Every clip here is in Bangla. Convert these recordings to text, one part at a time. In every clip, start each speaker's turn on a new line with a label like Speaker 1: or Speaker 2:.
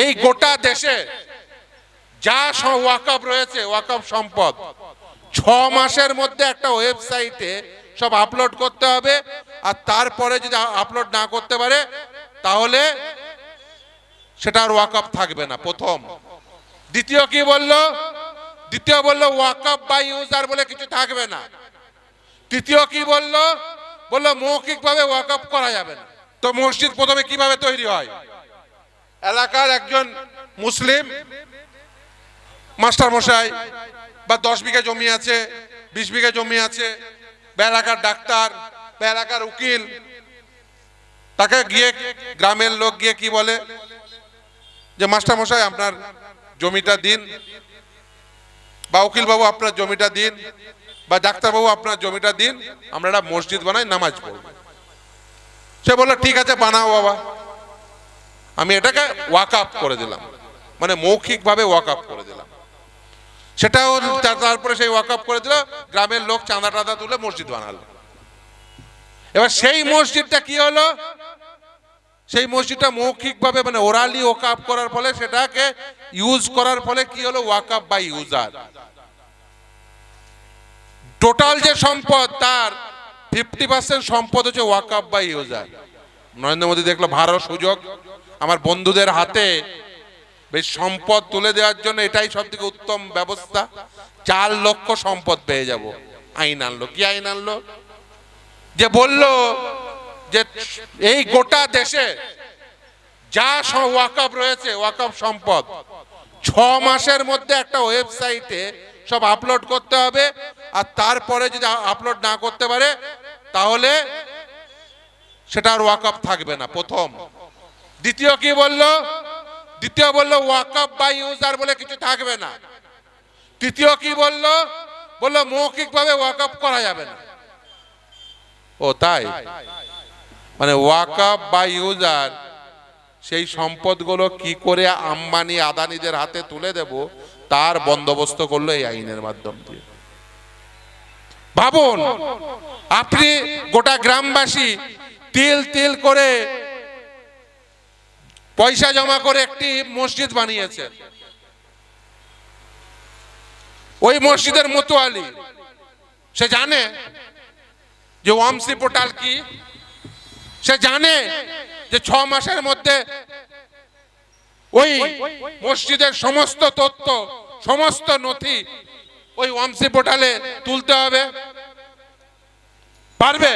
Speaker 1: এই গোটা দেশে যা ওয়াকআপ রয়েছে, ওয়াকআপ সম্পদ। ছ মাসের মধ্যে একটা ওয়েবসাইটে সব আপলোড করতে হবে, আর তারপরে যদি আপলোড না করতে পারে, তাহলে সেটা আর ওয়াকআপ থাকবে না, প্রথম। দ্বিতীয় কি বলল? দ্বিতীয় বলল, ওয়াকআপ বাই ইউজার বলে কিছু থাকবে না। তৃতীয় কি বলল? বলল, মৌখিকভাবে ওয়াকআপ করা যাবে না। তো মসজিদ প্রথমে কীভাবে তৈরি হয়? এলাকার একজন মুসলিম মাস্টার মশাই, বা দশ বিঘা জমি আছে, বিশ বিঘা জমি আছে, বা এলাকার ডাক্তার, বা এলাকার উকিল, তাকে গিয়ে গ্রামের লোক গিয়ে কি বলে? যে, মাস্টার মশাই, আপনার জমিটা দিন, বা উকিল বাবু আপনার জমিটা দিন, বা ডাক্তারবাবু, আপনার জমিটা দিন, আমরা একটা মসজিদ বানাই, নামাজ পড়ব। সে বলল, ঠিক আছে, বানাও বাবা। আমি এটাকে ওয়াক আপ করে দিলাম। মানে মৌখিকভাবে ওয়াক আপ করে দিলাম। সেটাও তারপরে সেই ওয়াক আপ করে দিল, গ্রামের লোক চাঁদা টাদা তুলে মসজিদ বানালো। এবার সেই মসজিদটা কি হলো? সেই মসজিদটা মৌখিকভাবে মানে ওরালি ওয়াকআপ করার ফলে সেটাকে ইউজ করার ফলে কি হলো? ওয়াকআপ বাই ইউজার টোটাল যে সম্পদ তার ফিফটি পার্সেন্ট সম্পদ হচ্ছে walk up by user Narendra Modi দেখল ভালো সুযোগ, আমার বন্ধুদের হাতে বেশ সম্পদ তুলে দেওয়ার জন্য এটাই সব থেকে উত্তম ব্যবস্থা। চার লক্ষ সম্পদ পেয়ে যাব। আইন আনলো, কি আইন আনলো? যে বলল যে এই গোটা দেশে যা ওয়াকআপ রয়েছে, ওয়াকআপ সম্পদ, ছ মাসের মধ্যে একটা ওয়েবসাইটে সব আপলোড করতে হবে, আর তারপরে যদি আপলোড না করতে পারে, তাহলে সেটা আর ওয়াকআপ থাকবে না, প্রথম। দ্বিতীয় কি বলল? দ্বিতীয় বলল, ওয়াকআপ বাই ইউজার বলে কিছু থাকবে না। তৃতীয় কি বলল? বলল, মৌখিকভাবে ওয়াকআপ করা যাবে না। ও, তাই? মানে ওয়াকআপ বা ইউজার, সেই সম্পদগুলো কি করে আম্বানি আদানিদের হাতে তুলে দেব, তার বন্দোবস্ত করল এই আইনের মাধ্যম দিয়ে। ভাবুন, আপনি গোটা গ্রামবাসী তিল তিল করে পয়সা জমা করে একটি মসজিদ বানিয়েছেন ওই মসজিদের মতোয়ালি, সে জানে যে ওয়ামসি পোর্টাল কি? সে জানে যে ছ মাসের মধ্যে ওই মসজিদের সমস্ত তথ্য, সমস্ত নথি ওই ওয়ামসি পোর্টালে তুলতে হবে। পারবে?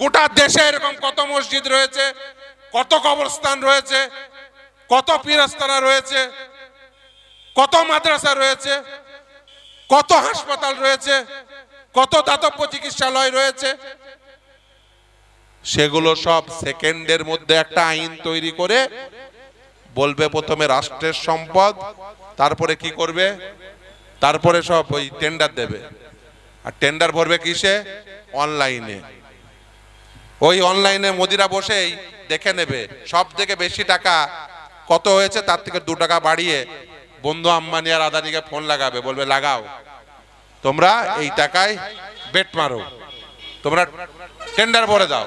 Speaker 1: গোটা দেশে এরকম কত মসজিদ রয়েছে, কত কবরস্থান রয়েছে, কত পীরস্তানা রয়েছে, কত মাদ্রাসা রয়েছে, কত হাসপাতাল রয়েছে, কত দাতব্য চিকিৎসালয় রয়েছে। সেগুলো সব সেকেন্ডের মধ্যে একটা আইন তৈরি করে বলবে প্রথমে রাষ্ট্রের সম্পদ, তারপরে কি করবে? তারপরে সব ওই টেন্ডার দেবে। আর টেন্ডার ভরবে কিসে? অনলাইনে ওই অনলাইনে মোদিরা বসেই দেখে নেবে। সব থেকে বেশি টাকা কত হয়েছে তার থেকে দু টাকা বাড়িয়ে বন্ধু আম্বানি আর আদানিকে ফোন লাগাবে, বলবে, লাগাও। তোমরা এই টাকায় বেট মারো। তোমরা টেন্ডার ভরে দাও।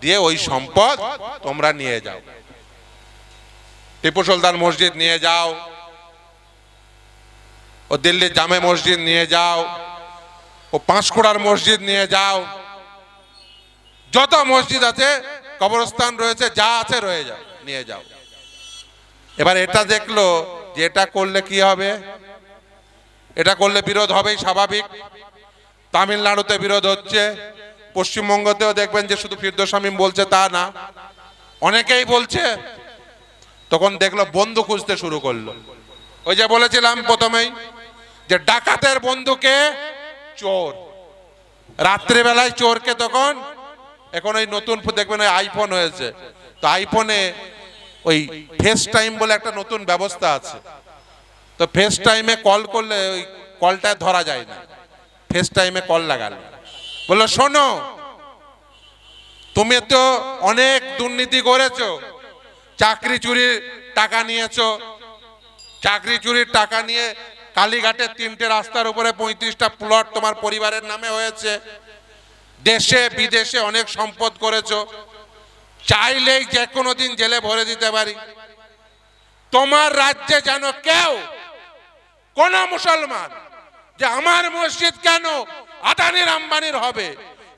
Speaker 1: দিয়ে ওই সম্পদ তোমরা নিয়ে যাও। টিপু সুলতান মসজিদ নিয়ে যাও। ও দিল্লির জামে মসজিদ নিয়ে যাও। ও পাঁশকুড়ার মসজিদ নিয়ে যাও। যত মসজিদ আছে, কবরস্থান রয়েছে, যা আছে রয়ে যাও, নিয়ে যাও। এবার এটা দেখল যে এটা করলে কি হবে? এটা করলে বিরোধ হবেই স্বাভাবিক। তামিলনাড়ুতে বিরোধ হচ্ছে। পশ্চিমবঙ্গতেও দেখবেন যে শুধু ফিরদোস্বামী বলছে তা না। অনেকেই বলছে, তখন দেখল বন্ধু খুঁজতে শুরু করল। ওই যে বলেছিলাম প্রথমেই যে ডাকাতের বন্ধুকে চোর। রাত্রিবেলায় চোরকে তখন এখন ওই নতুন দেখবেন ওই আইফোন হয়েছে। তো আইফোনে ওই ফেস টাইম বলে একটা নতুন ব্যবস্থা আছে। তো ফেস টাইমে কল করলে ওই কলটা ধরা যায় না। ফেস টাইমে কল লাগালে। বলল, শোনো, তুমি তো অনেক দুর্নীতি করেছ। চাকরি চুরির টাকা নিয়েছো। চাকরি চুরির টাকা নিয়ে কালীঘাটের তিনটে রাস্তার উপরে পঁয়ত্রিশটা প্লট তোমার পরিবারের নামে হয়েছে। দেশে, বিদেশে অনেক সম্পদ করেছ। চাইলেই যে কোনো দিন জেলে ভরে দিতে পারি। তোমার রাজ্যে যেন কেউ, কোন মুসলমান, যে আমার মসজিদ কেন আদানির আম্বানির হবে,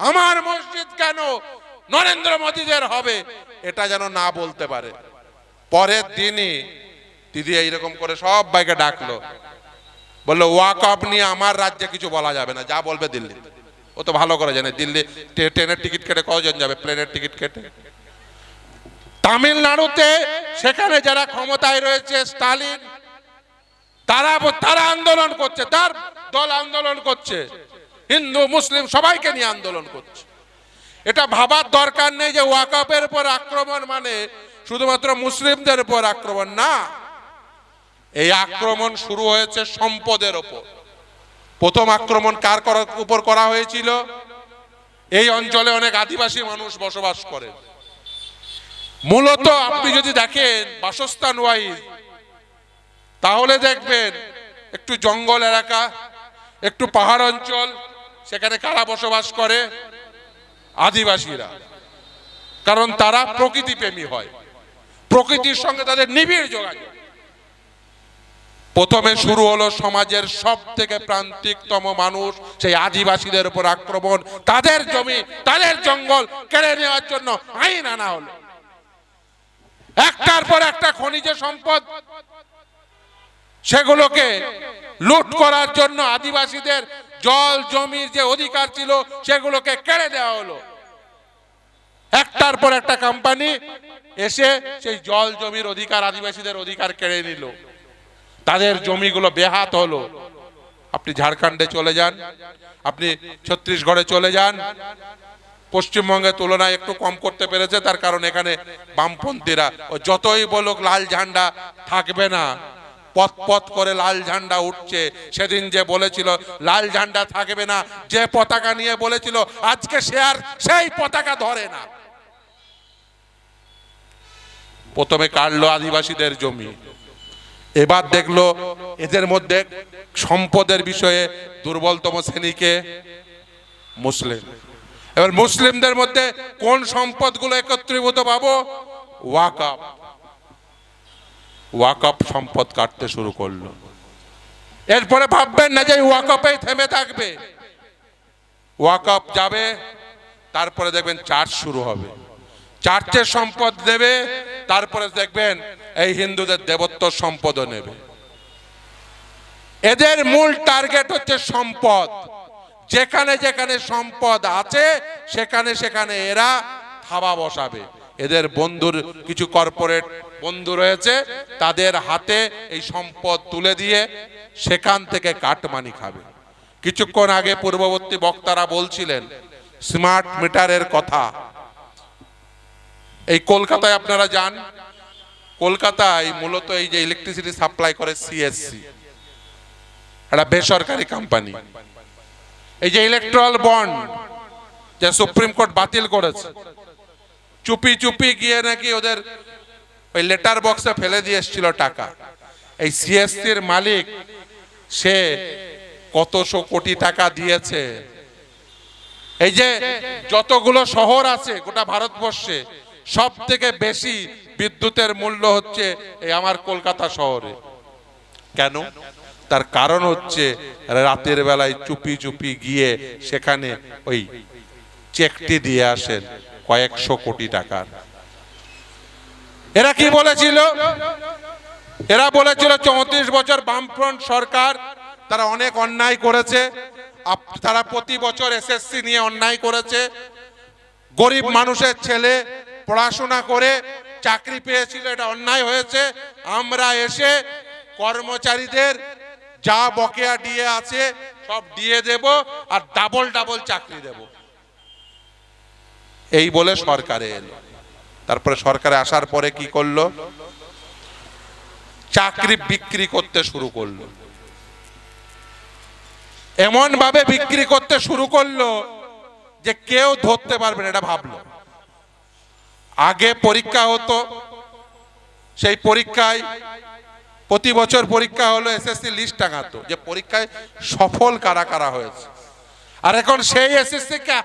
Speaker 1: আমার মসজিদ কেন নরেন্দ্র মোদীদের হবে, এটা যেন না বলতে পারে। পরের দিনই দিদি এইরকম করে সব বাইকে ডাকলো। বলল ওয়াক অফ নিয়ে আমার রাজ্যে কিছু বলা যাবে না, যা বলবে দিল্লি ও তো ভালো করে জানে, দিল্লি ট্রেনের টিকিট কেটে কজন যাবে, প্লেনের টিকিট কেটে? তামিলনাড়ুতে সেখানে যারা ক্ষমতায় রয়েছে, স্টালিন, তারা তারা আন্দোলন করছে, তার দল আন্দোলন করছে। হিন্দু, মুসলিম সবাইকে নিয়ে আন্দোলন করছে। এটা ভাবার দরকার নেই যে ওয়াকাপের উপর আক্রমণ মানে শুধুমাত্র মুসলিমদের উপর আক্রমণ না। এই আক্রমণ শুরু হয়েছে সম্পদের ওপর। প্রথম আক্রমণ কার করার উপর করা হয়েছিল? এই অঞ্চলে অনেক আদিবাসী মানুষ বসবাস করে। মূলত আপনি যদি দেখেন বাসস্থান ওয়াইজ তাহলে দেখবেন একটু জঙ্গল এলাকা, একটু পাহাড় অঞ্চল, সেখানে কারা বসবাস করে? আদিবাসীরা। কারণ তারা প্রকৃতি প্রেমী হয়। প্রকৃতির সঙ্গে তাদের নিবিড় যোগাযোগ। প্রথমে শুরু হলো সমাজের সব থেকে প্রান্তিকতম মানুষ, সেই আদিবাসীদের উপর আক্রমণ। তাদের জমি, তাদের জঙ্গল কেড়ে নেওয়ার জন্য আইন আনা হলো। একটার পর একটা খনিজ সম্পদ, সেগুলোকে লুট করার জন্য আদিবাসীদের জল, জমির যে অধিকার ছিল, সেগুলোকে কেড়ে দেওয়া হলো। একটার পর একটা কোম্পানি এসে সেই জল, জমির অধিকার, আদিবাসীদের অধিকার কেড়ে নিল। তাদের জমিগুলো বেহাত হলো। আপনি ঝাড়খণ্ডে চলে যান, আপনি ছত্তিশগড়ে চলে যান। পশ্চিমবঙ্গের তুলনায় একটু কম করতে পেরেছে, তার কারণ এখানে বামপন্থীরা। ও যতই বলুক লাল ঝান্ডা থাকবে না, পথ পথ করে লাল ঝান্ডা উঠছে। সেদিন যে বলেছিল, লাল ঝান্ডা থাকবে না যে পতাকা নিয়ে বলেছিল, আজকে সে আর সেই পতাকা ধরে না। প্রথমে কাটলো আদিবাসীদের জমি। এবার দেখল এদের মধ্যে সম্পদের বিষয়ে দুর্বলতম শ্রেণীকে মুসলিম। এবার মুসলিমদের মধ্যে কোন সম্পদগুলো একত্রীভূত পাবো? ওয়াকাপ ওয়াকাপ সম্পদ কাটতে শুরু করল। এরপরে ভাববেন না যে ওয়াকাপেই থেমে থাকবে। ওয়াকাপ যাবে, তারপরে দেখবেন চার্চ শুরু হবে। চার্চের সম্পদ দেবে, তারপরে দেখবেন এই হিন্দুদের দেবত্ব সম্পদও নেবে। এদের মূল টার্গেট হচ্ছে সম্পদ। যেখানে যেখানে সম্পদ আছে, সেখানে সেখানে এরা থাবা বসাবে। এদের বন্ধুর কিছু কর্পোরেট বন্ধু রয়েছে, তাদের হাতে এই সম্পদ তুলে দিয়ে সেখান থেকে কাটমানি খাবে। কিছুক্ষণ আগে পূর্ববর্তী বক্তারা বলছিলেন স্মার্ট মিটারের কথা। এই কলকাতায় আপনারা যান কলকাতায় মূলত এই যে ইলেকট্রিসিটি সাপ্লাই করে সিএসসি একটা বেসরকারি কোম্পানি এই যে ইলেকট্রাল বন্ড যে সুপ্রিম কোর্ট বাতিল করেছে, চুপি চুপি গিয়ে নাকি ওদের ওই লেটার বক্সে ফেলে দিয়ে এসেছিল টাকা। এই সিএসসির মালিক, সে কতশো কোটি টাকা দিয়েছে। এই যে যতগুলো শহর আছে গোটা ভারতবর্ষে সব থেকে বেশি বিদ্যুতের মূল্য হচ্ছে এই আমার কলকাতা শহরে। কেন? তার কারণ হচ্ছে রাতের বেলায় চুপি চুপি গিয়ে সেখানে ওই চেকটি দিয়ে আসেন কয়েকশো কোটি টাকার। এরা কি বলেছিল? এরা বলেছিল চৌত্রিশ বছর বামফ্রন্ট সরকার, তারা অনেক অন্যায় করেছে। তারা প্রতি বছর এসএসসি নিয়ে অন্যায় করেছে। গরিব মানুষের ছেলে পড়াশোনা করে চাকরি পেয়েছিল, এটা অন্যায় হয়েছে। আমরা এসে কর্মচারীদের যা বকেয়া দিয়ে আছে, সব দিয়ে দেব আর ডাবল ডাবল চাকরি দেব। এই বলে সরকারে এলো। তারপরে সরকারে আসার পরে কি করল? চাকরি বিক্রি করতে শুরু করল। এমন ভাবে বিক্রি করতে শুরু করল যে কেউ ধরতে পারবে না, এটা ভাবলো। আগে পরীক্ষা হতো, সেই পরীক্ষায় প্রতি বছর পরীক্ষা হলো এসএসসি লিস্ট টাঙাতো, যে পরীক্ষায় সফল কারা কারা হয়েছে। আর এখন সেই এসএসসি কে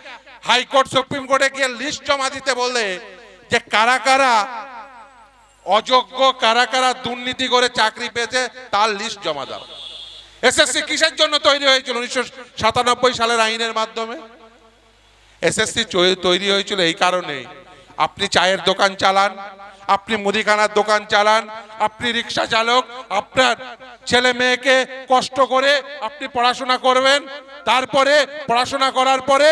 Speaker 1: হাইকোর্ট, সুপ্রিম কোর্টে গিয়ে লিস্ট জমা দিতে বলে যে কারা কারা অযোগ্য, কারা কারা দুর্নীতি করে চাকরি পেয়েছে, তার লিস্ট জমা দাও। এসএসসি কিসের জন্য তৈরি হয়েছিল উনিশশো সাতানব্বই সালের আইনের মাধ্যমে? এসএসসি তৈরি হয়েছিল এই কারণেই। আপনি চায়ের দোকান চালান, আপনি মুদিখানার দোকান চালান, আপনি রিক্সা চালক, আপনার ছেলে মেয়েকে কষ্ট করে আপনি পড়াশোনা করবেন, তারপরে পড়াশোনা করার পরে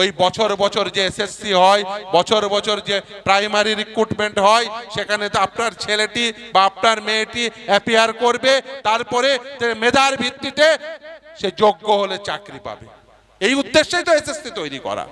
Speaker 1: ওই বছর বছর যে এসএসসি হয়, বছর বছর যে প্রাইমারি রিক্রুটমেন্ট হয়, সেখানে তো আপনার ছেলেটি বা আপনার মেয়েটি অ্যাপিয়ার করবে, তারপরে মেধার ভিত্তিতে সে যোগ্য হলে চাকরি পাবে। এই উদ্দেশ্যেই তো এসএসসি তৈরি করা।